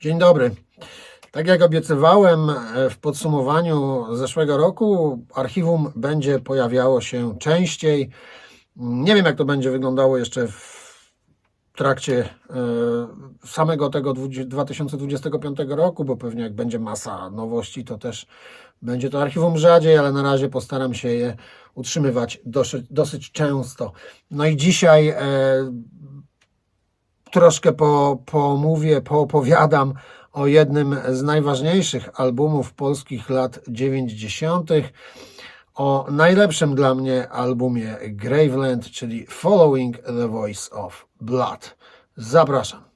Dzień dobry. Tak jak obiecywałem e, w podsumowaniu zeszłego roku, archiwum będzie pojawiało się częściej. Nie wiem, jak to będzie wyglądało jeszcze w trakcie e, samego tego 20- 2025 roku, bo pewnie jak będzie masa nowości, to też będzie to archiwum rzadziej, ale na razie postaram się je utrzymywać dosyć, dosyć często. No i dzisiaj e, troszkę po, pomówię, poopowiadam o jednym z najważniejszych albumów polskich lat 90., o najlepszym dla mnie albumie Graveland, czyli Following the Voice of Blood. Zapraszam.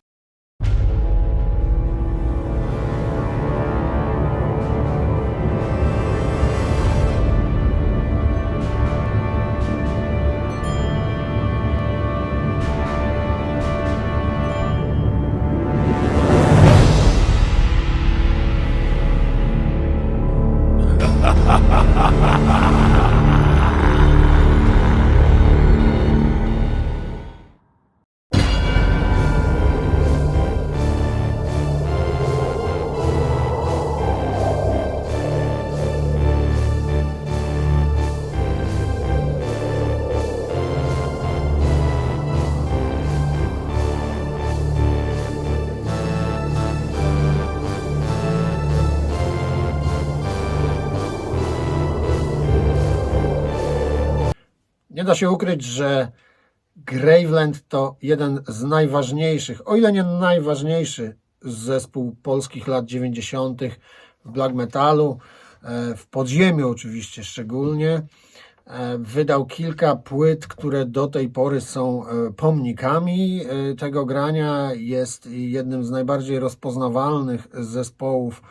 Da się ukryć, że Graveland to jeden z najważniejszych, o ile nie najważniejszy zespół polskich lat 90. w black metalu, e, w podziemiu oczywiście szczególnie. E, Wydał kilka płyt, które do tej pory są e, pomnikami tego grania. Jest jednym z najbardziej rozpoznawalnych zespołów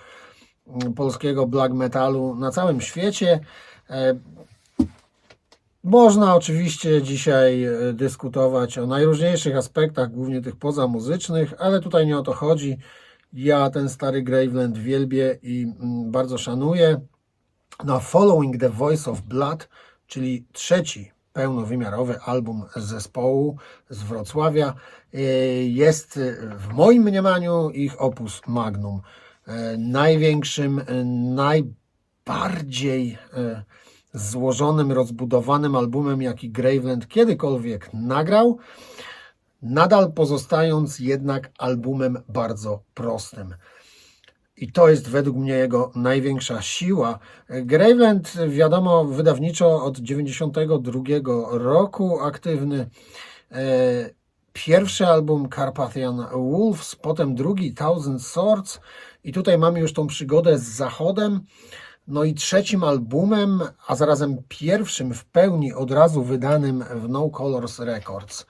polskiego black metalu na całym świecie. Można oczywiście dzisiaj e, dyskutować o najróżniejszych aspektach, głównie tych pozamuzycznych, ale tutaj nie o to chodzi. Ja ten stary Graveland wielbię i mm, bardzo szanuję. No, Following the Voice of Blood, czyli trzeci pełnowymiarowy album zespołu z Wrocławia, e, jest w moim mniemaniu ich opus magnum. E, Największym, najbardziej złożonym, rozbudowanym albumem, jaki Graveland kiedykolwiek nagrał, nadal pozostając jednak albumem bardzo prostym. I to jest według mnie jego największa siła. Graveland, wiadomo, wydawniczo od 92 roku aktywny. E, Pierwszy album Carpathian Wolves, potem drugi Thousand Swords i tutaj mamy już tą przygodę z Zachodem. No i trzecim albumem, a zarazem pierwszym w pełni od razu wydanym w No Colors Records.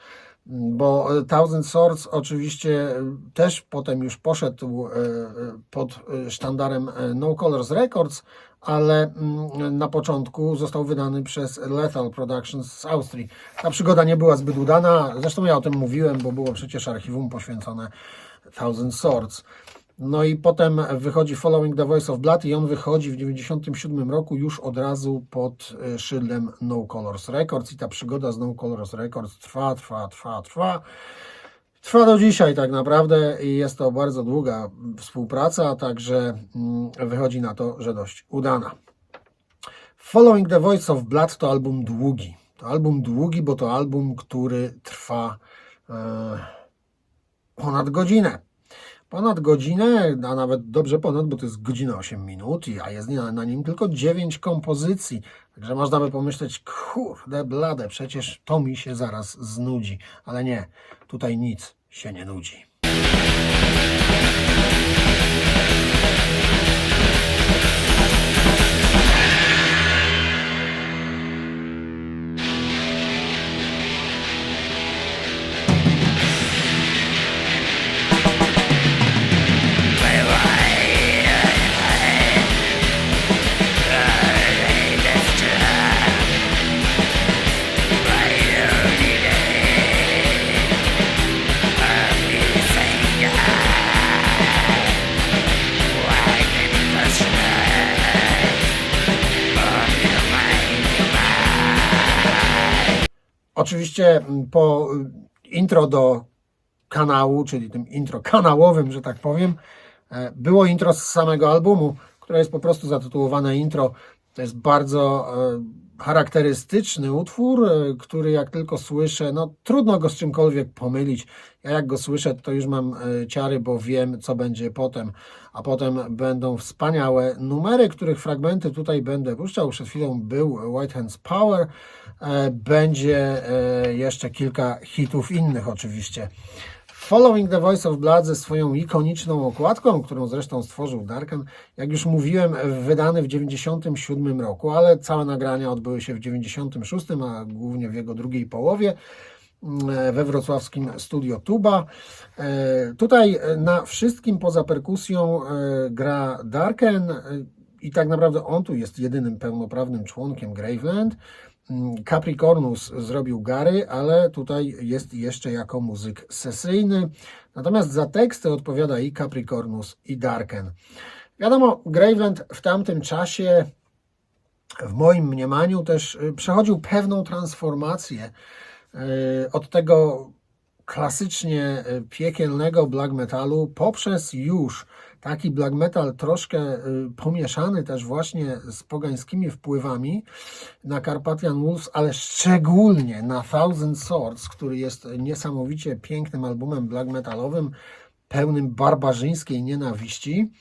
Bo Thousand Swords oczywiście też potem już poszedł e, e, pod e, sztandarem e, No Colors Records, ale mm, na początku został wydany przez Lethal Productions z Austrii. Ta przygoda nie była zbyt udana, zresztą ja o tym mówiłem, bo było przecież archiwum poświęcone Thousand Swords. No i potem wychodzi Following the Voice of Blood i on wychodzi w 97 roku już od razu pod e, szyldem No Colors Records i ta przygoda z No Colors Records trwa, trwa, trwa, trwa. Trwa do dzisiaj tak naprawdę i jest to bardzo długa współpraca, także mm, wychodzi na to, że dość udana. Following the Voice of Blood to album długi. To album długi, bo to album, który trwa e, ponad godzinę. Ponad godzinę, a nawet dobrze ponad, bo to jest godzina 8 minut, a jest na, nim tylko 9 kompozycji. Także można by pomyśleć, kurde blade, przecież to mi się zaraz znudzi. Ale nie, tutaj nic się nie nudzi. Oczywiście po y, intro do kanału, czyli tym intro kanałowym, że tak powiem, E, Było intro z samego albumu, które jest po prostu zatytułowane intro. To jest bardzo e, charakterystyczny utwór, e, który jak tylko słyszę, no trudno go z czymkolwiek pomylić. Ja jak go słyszę, to już mam e, ciary, bo wiem, co będzie potem. A potem będą wspaniałe numery, których fragmenty tutaj będę puszczał. Przed chwilą był White Hands Power. Będzie jeszcze kilka hitów innych oczywiście. Following the Voice of Blood ze swoją ikoniczną okładką, którą zresztą stworzył Darken, jak już mówiłem, wydany w 97 roku, ale całe nagrania odbyły się w 96, a głównie w jego drugiej połowie mm, we wrocławskim studio Tuba. E, Tutaj e, na wszystkim poza perkusją e, gra Darken e, i tak naprawdę on tu jest jedynym pełnoprawnym członkiem Graveland. Capricornus zrobił Gary, ale tutaj jest jeszcze jako muzyk sesyjny. Natomiast za teksty odpowiada i Capricornus, i Darken. Wiadomo, Graveland w tamtym czasie, w moim mniemaniu, też y, przechodził pewną transformację y, od tego klasycznie y, piekielnego black metalu poprzez już taki black metal troszkę y, pomieszany też właśnie z pogańskimi wpływami na Carpathian Wolves, ale szczególnie na Thousand Swords, który jest niesamowicie pięknym albumem black metalowym, pełnym barbarzyńskiej nienawiści.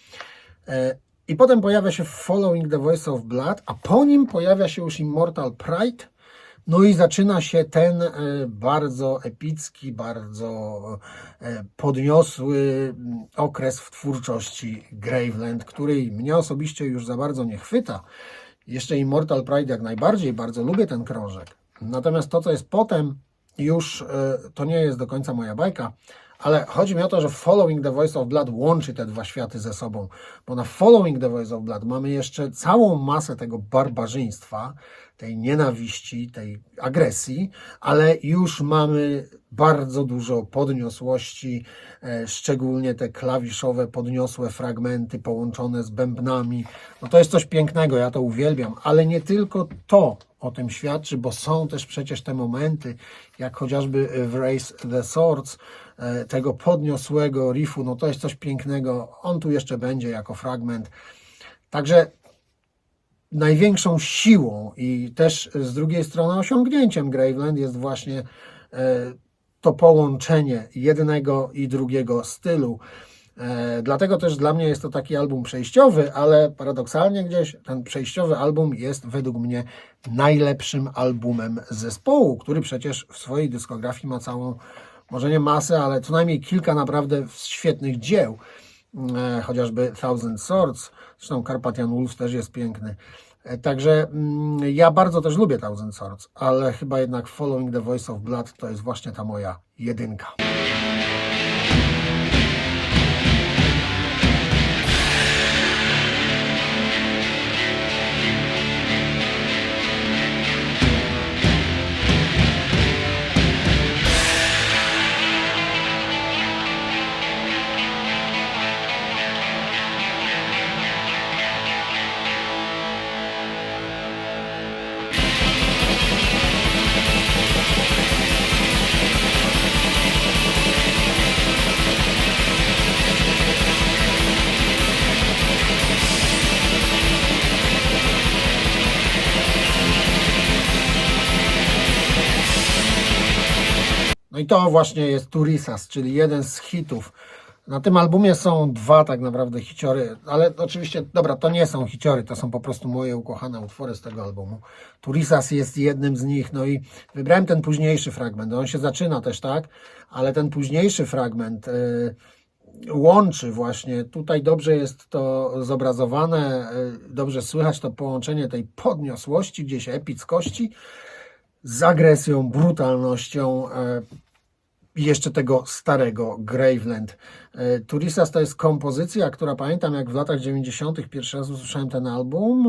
E, I potem pojawia się Following the Voice of Blood, a po nim pojawia się już Immortal Pride. No i zaczyna się ten e, bardzo epicki, bardzo e, podniosły mm, okres w twórczości Graveland, który mnie osobiście już za bardzo nie chwyta. Jeszcze Immortal Pride jak najbardziej, bardzo lubię ten krążek. Natomiast to, co jest potem, już e, to nie jest do końca moja bajka, ale chodzi mi o to, że Following the Voice of Blood łączy te dwa światy ze sobą, bo na Following the Voice of Blood mamy jeszcze całą masę tego barbarzyństwa, tej nienawiści, tej agresji, ale już mamy bardzo dużo podniosłości, e, szczególnie te klawiszowe, podniosłe fragmenty połączone z bębnami. No to jest coś pięknego, ja to uwielbiam, ale nie tylko to o tym świadczy, bo są też przecież te momenty, jak chociażby w Race the Swords, tego podniosłego riffu, no to jest coś pięknego. On tu jeszcze będzie jako fragment. Także największą siłą i też z drugiej strony osiągnięciem Graveland jest właśnie e, to połączenie jednego i drugiego stylu. E, Dlatego też dla mnie jest to taki album przejściowy, ale paradoksalnie gdzieś ten przejściowy album jest według mnie najlepszym albumem zespołu, który przecież w swojej dyskografii ma całą, może nie masę, ale co najmniej kilka naprawdę świetnych dzieł. E, Chociażby Thousand Swords, zresztą Carpathian Wolves też jest piękny. E, Także mm, ja bardzo też lubię Thousand Swords, ale chyba jednak Following the Voice of Blood to jest właśnie ta moja jedynka. I to właśnie jest Turisas, czyli jeden z hitów. Na tym albumie są dwa tak naprawdę hiciory, ale oczywiście, dobra, to nie są hiciory, to są po prostu moje ukochane utwory z tego albumu. Turisas jest jednym z nich, no i wybrałem ten późniejszy fragment. On się zaczyna też tak, ale ten późniejszy fragment y, łączy właśnie, tutaj dobrze jest to zobrazowane, y, dobrze słychać to połączenie tej podniosłości, gdzieś epickości, z agresją, brutalnością e, i jeszcze tego starego Graveland. E, Turisas to jest kompozycja, która pamiętam jak w latach 90. pierwszy raz usłyszałem ten album,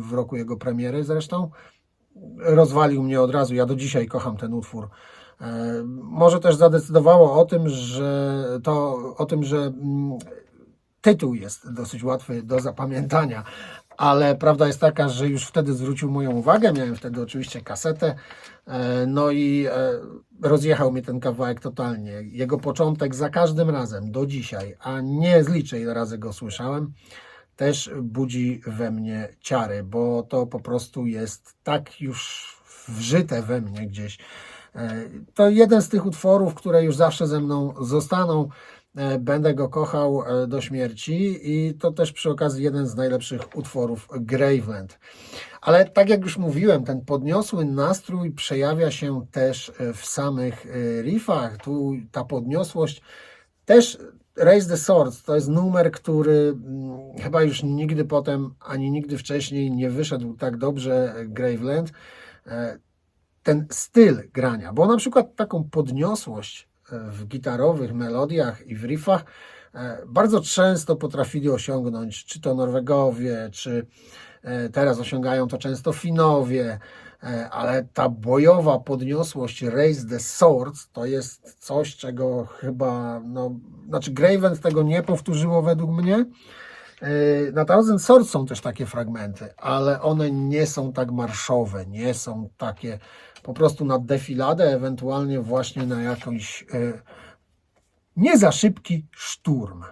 w roku jego premiery zresztą. Rozwalił mnie od razu, ja do dzisiaj kocham ten utwór. E, Może też zadecydowało o tym, że to o tym, że mm, tytuł jest dosyć łatwy do zapamiętania, ale prawda jest taka, że już wtedy zwrócił moją uwagę. Miałem wtedy oczywiście kasetę, no i e, rozjechał mnie ten kawałek totalnie. Jego początek za każdym razem do dzisiaj, a nie zliczę ile razy go słyszałem, też budzi we mnie ciary, bo to po prostu jest tak już wżyte we mnie gdzieś. E, To jeden z tych utworów, które już zawsze ze mną zostaną. E, Będę go kochał e, do śmierci i to też przy okazji jeden z najlepszych utworów Graveland. Ale tak jak już mówiłem, ten podniosły nastrój przejawia się też e, w samych riffach. Tu ta podniosłość też Raise the Swords to jest numer, który mm, chyba już nigdy potem, ani nigdy wcześniej nie wyszedł tak dobrze Graveland. Ten styl grania, bo na przykład taką podniosłość w gitarowych melodiach i w riffach e, bardzo często potrafili osiągnąć, czy to Norwegowie, czy e, teraz osiągają to często Finowie, e, ale ta bojowa podniosłość Raise the Swords to jest coś, czego chyba, no, znaczy Graven tego nie powtórzyło według mnie. Na Thousand Swords są też takie fragmenty, ale one nie są tak marszowe, nie są takie po prostu na defiladę, ewentualnie właśnie na jakiś e, nie za szybki szturm.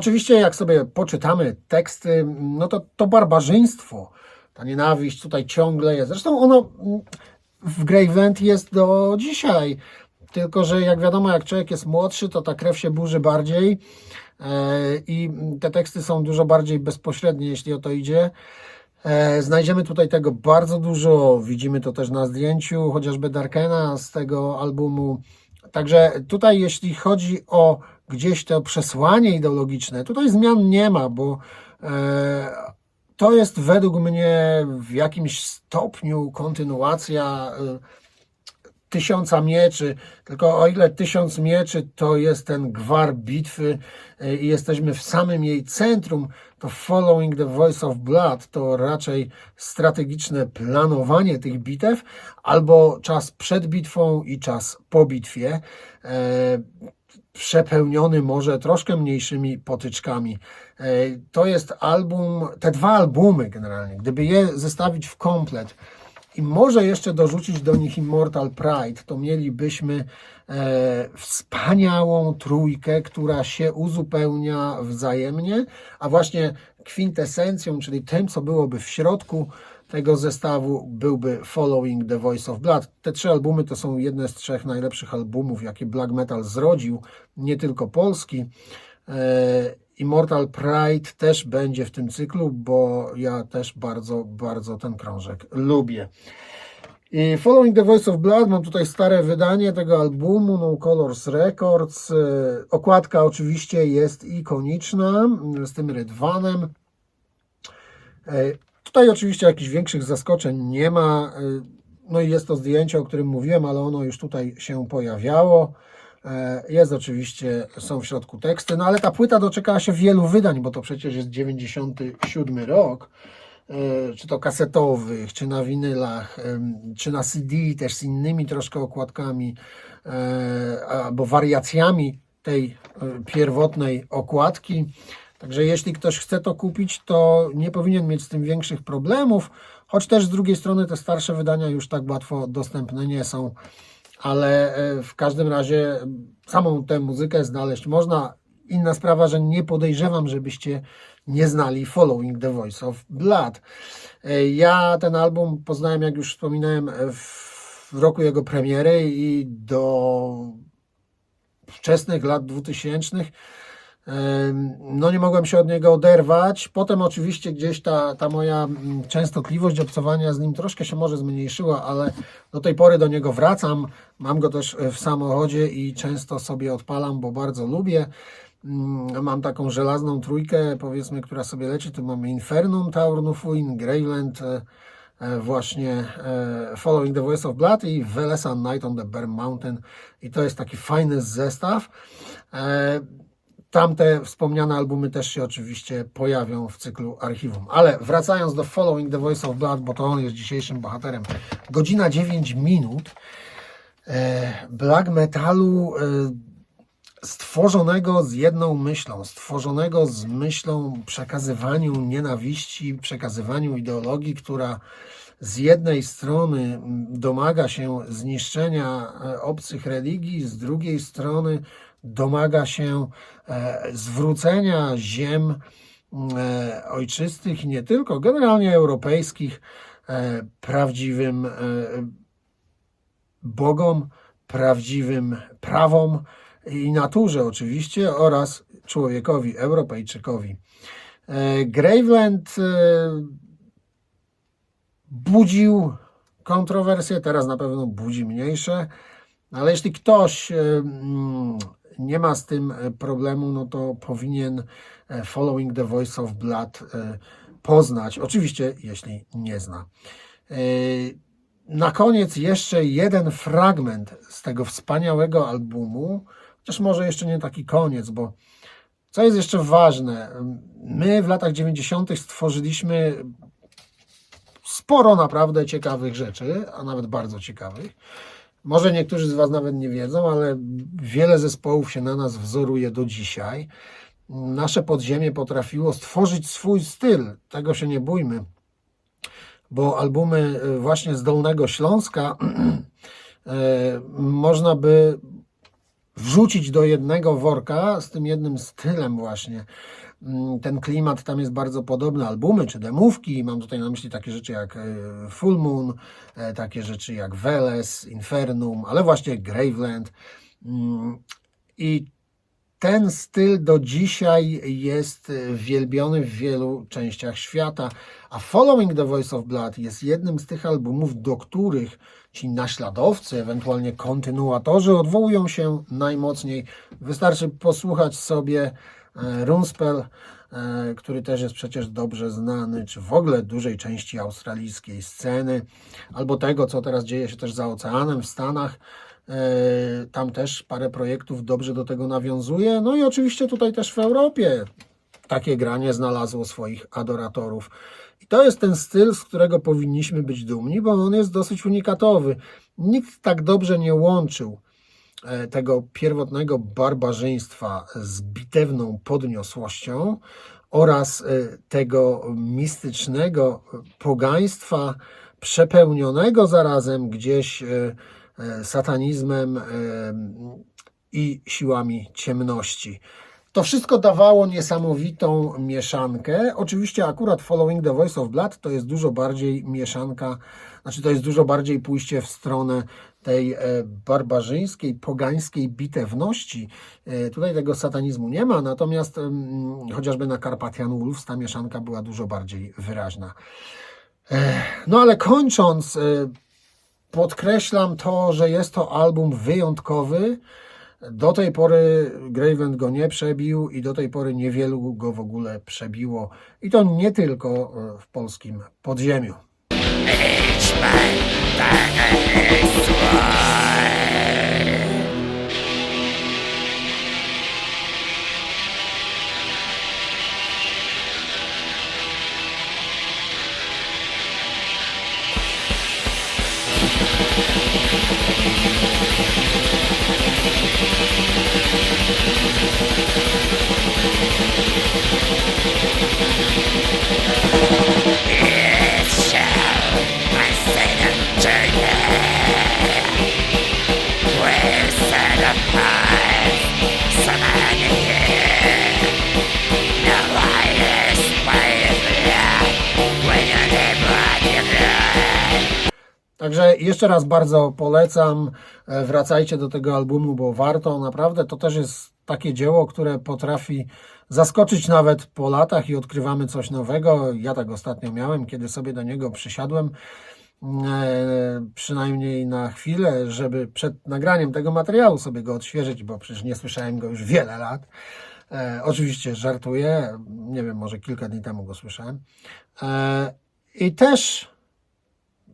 Oczywiście, jak sobie poczytamy teksty, no to to barbarzyństwo, ta nienawiść tutaj ciągle jest. Zresztą ono mm, w Graveland jest do dzisiaj. Tylko, że jak wiadomo, jak człowiek jest młodszy, to ta krew się burzy bardziej e, i te teksty są dużo bardziej bezpośrednie, jeśli o to idzie. E, Znajdziemy tutaj tego bardzo dużo. Widzimy to też na zdjęciu, chociażby Darkena z tego albumu. Także tutaj, jeśli chodzi o gdzieś to przesłanie ideologiczne, tutaj zmian nie ma, bo e, to jest według mnie w jakimś stopniu kontynuacja e, tysiąca mieczy, tylko o ile tysiąc mieczy to jest ten gwar bitwy e, i jesteśmy w samym jej centrum, to Following the Voice of Blood to raczej strategiczne planowanie tych bitew, albo czas przed bitwą i czas po bitwie. Przepełniony może troszkę mniejszymi potyczkami. E, To jest album, te dwa albumy generalnie, gdyby je zestawić w komplet i może jeszcze dorzucić do nich Immortal Pride, to mielibyśmy e, wspaniałą trójkę, która się uzupełnia wzajemnie, a właśnie kwintesencją, czyli tym, co byłoby w środku tego zestawu, byłby Following the Voice of Blood. Te trzy albumy to są jedne z trzech najlepszych albumów, jakie black metal zrodził, nie tylko polski. E, Immortal Pride też będzie w tym cyklu, bo ja też bardzo, bardzo ten krążek lubię. I Following the Voice of Blood, mam tutaj stare wydanie tego albumu, No Colors Records. E, Okładka oczywiście jest ikoniczna, m, z tym rydwanem. Tutaj oczywiście jakichś większych zaskoczeń nie ma. E, No i jest to zdjęcie, o którym mówiłem, ale ono już tutaj się pojawiało. E, Jest oczywiście, są w środku teksty, no ale ta płyta doczekała się wielu wydań, bo to przecież jest 97 rok, e, czy to kasetowych, czy na winylach, czy na CD, też z innymi troszkę okładkami, e, albo wariacjami tej pierwotnej okładki. Także jeśli ktoś chce to kupić, to nie powinien mieć z tym większych problemów, choć też z drugiej strony te starsze wydania już tak łatwo dostępne nie są ale e, w każdym razie samą tę muzykę znaleźć można. Inna sprawa, że nie podejrzewam, żebyście nie znali Following the Voice of Blood. E, Ja ten album poznałem, jak już wspominałem, e, w roku jego premiery i do wczesnych lat 2000 Em, no nie mogłem się od niego oderwać. Potem oczywiście gdzieś ta, ta moja mm, częstotliwość obcowania z nim troszkę się może zmniejszyła, ale do tej pory do niego wracam. Mam go też e, w samochodzie i często sobie odpalam, bo bardzo lubię. Mm, Mam taką żelazną trójkę, powiedzmy, która sobie leci. Tu mamy Infernum, Taur Nufuin, Graveland, e, e, właśnie Following the Voice of Blood i Velesa Night on the Bear Mountain. I to jest taki fajny zestaw. Tamte wspomniane albumy też się oczywiście pojawią w cyklu archiwum. Ale wracając do Following the Voice of Blood, bo to on jest dzisiejszym bohaterem. Godzina 9 minut e, black metalu e, stworzonego z jedną myślą, stworzonego z myślą przekazywaniu nienawiści, przekazywaniu ideologii, która z jednej strony domaga się zniszczenia e, obcych religii, z drugiej strony domaga się e, zwrócenia ziem e, ojczystych i nie tylko, generalnie europejskich, e, prawdziwym bogom, prawdziwym prawom i naturze oczywiście oraz człowiekowi, Europejczykowi. Graveland budził kontrowersje, teraz na pewno budzi mniejsze, ale jeśli ktoś mm, nie ma z tym e, problemu, no to powinien e, Following the Voice of Blood e, poznać. Oczywiście, jeśli nie zna. Na koniec jeszcze jeden fragment z tego wspaniałego albumu, chociaż może jeszcze nie taki koniec, bo co jest jeszcze ważne, my w latach 90. stworzyliśmy sporo naprawdę ciekawych rzeczy, a nawet bardzo ciekawych. Może niektórzy z Was nawet nie wiedzą, ale wiele zespołów się na nas wzoruje do dzisiaj. Nasze podziemie potrafiło stworzyć swój styl, tego się nie bójmy, bo albumy y, właśnie z Dolnego Śląska e, można by wrzucić do jednego worka z tym jednym stylem właśnie. Mm, Ten klimat tam jest bardzo podobny. Albumy czy demówki, mam tutaj na myśli takie rzeczy jak e, Full Moon, e, takie rzeczy jak Veles, Infernum, ale właśnie Graveland. Mm, I ten styl do dzisiaj jest e, wielbiony w wielu częściach świata, a Following the Voice of Blood jest jednym z tych albumów, do których ci naśladowcy, ewentualnie kontynuatorzy odwołują się najmocniej. Wystarczy posłuchać sobie e, Runspell, e, który też jest przecież dobrze znany, czy w ogóle dużej części australijskiej sceny, albo tego, co teraz dzieje się też za oceanem w Stanach. E, Tam też parę projektów dobrze do tego nawiązuje. No i oczywiście tutaj też w Europie takie granie znalazło swoich adoratorów. I to jest ten styl, z którego powinniśmy być dumni, bo on jest dosyć unikatowy. Nikt tak dobrze nie łączył tego pierwotnego barbarzyństwa z bitewną podniosłością oraz e, tego mistycznego pogaństwa przepełnionego zarazem gdzieś e, e, satanizmem e, i siłami ciemności. To wszystko dawało niesamowitą mieszankę. Oczywiście akurat Following the Voice of Blood to jest dużo bardziej mieszanka, znaczy to jest dużo bardziej pójście w stronę tej e, barbarzyńskiej, pogańskiej bitewności. E, Tutaj tego satanizmu nie ma, natomiast chociażby na Carpathian Wolves ta mieszanka była dużo bardziej wyraźna. E, No ale kończąc, podkreślam to, że jest to album wyjątkowy. Do tej pory Graveland go nie przebił i do tej pory niewielu go w ogóle przebiło. I to nie tylko w polskim podziemiu. Także jeszcze raz bardzo polecam. e, Wracajcie do tego albumu, bo warto. Naprawdę to też jest takie dzieło, które potrafi zaskoczyć nawet po latach i odkrywamy coś nowego. Ja tak ostatnio miałem, kiedy sobie do niego przysiadłem. e, Przynajmniej na chwilę, żeby przed nagraniem tego materiału sobie go odświeżyć, bo przecież nie słyszałem go już wiele lat. E, oczywiście żartuję, nie wiem, może kilka dni temu go słyszałem. I też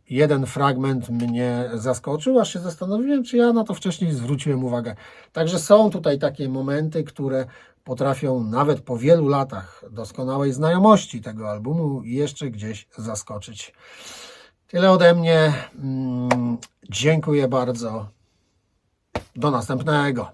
jeden fragment mnie zaskoczył, aż się zastanowiłem, czy ja na to wcześniej zwróciłem uwagę. Także są tutaj takie momenty, które potrafią nawet po wielu latach doskonałej znajomości tego albumu jeszcze gdzieś zaskoczyć. Tyle ode mnie. Mm, Dziękuję bardzo. Do następnego.